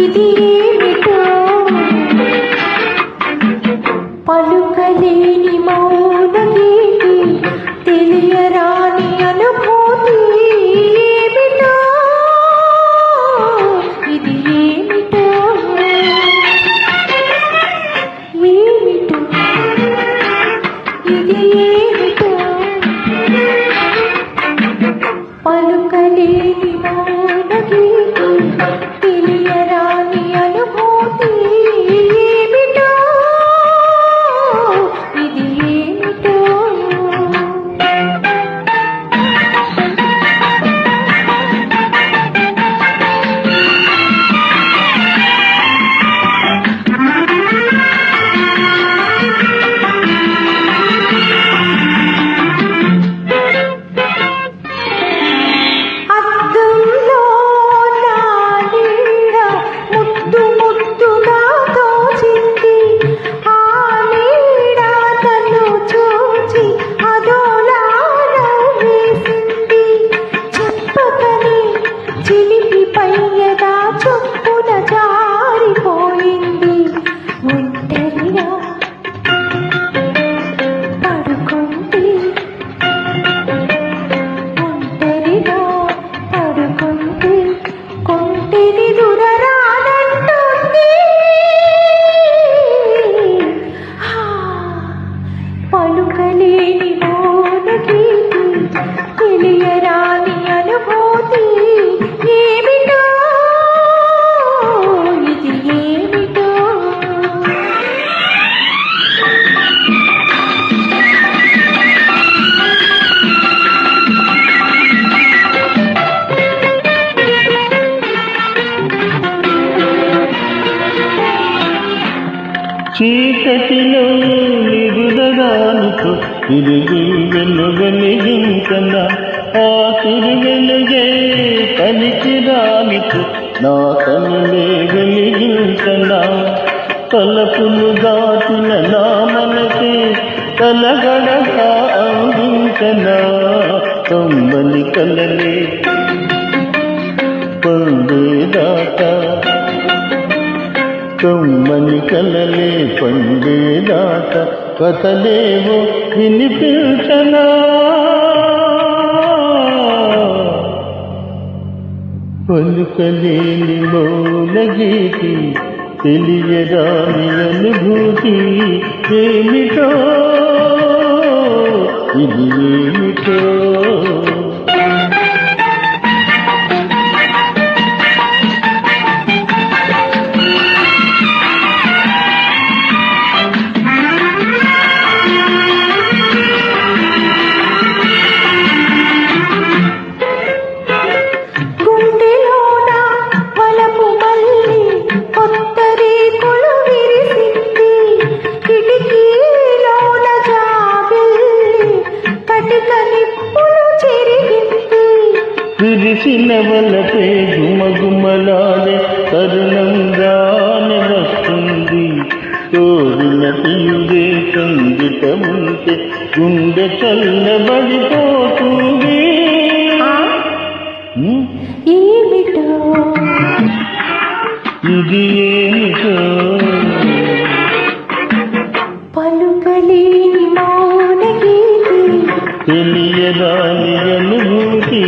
ఇది ఏమిటో పలుకలేని మౌన గీతి తెలియరాని అనుభూతి ఏమిటో? ఇది ఏమిటో? ఏమిటో? ఇది ఏమిటో? పలుకలేని మౌన చీకటిలో నిరుదగానితో తిరిగి వెలుగలిగించన ఆ తిరువెలుగే కలికి రానితో నా కనులే వెలిగించన తలపులు దాటిన నా మనసే కలగడగా అందించన? తొమ్మని కలలే పండేదాకా కమ్మని కలలే పండేదాక కథలేవో వినిపించనా పలుకలేని మౌన గీతి తెలియరాని అనుభూతి ఏమిటో ఇది విరిసిన వలపే గుమగుమలాడే తరుణం రాని వస్తుంది. కోరిన తీరే సంగీతముంటే గుండె చల్లబడిపోతుంది ఏమిటో? ఇది ఏమిటో? పలుకలేని మౌన గీతి. తెలియదాని అనుభూతి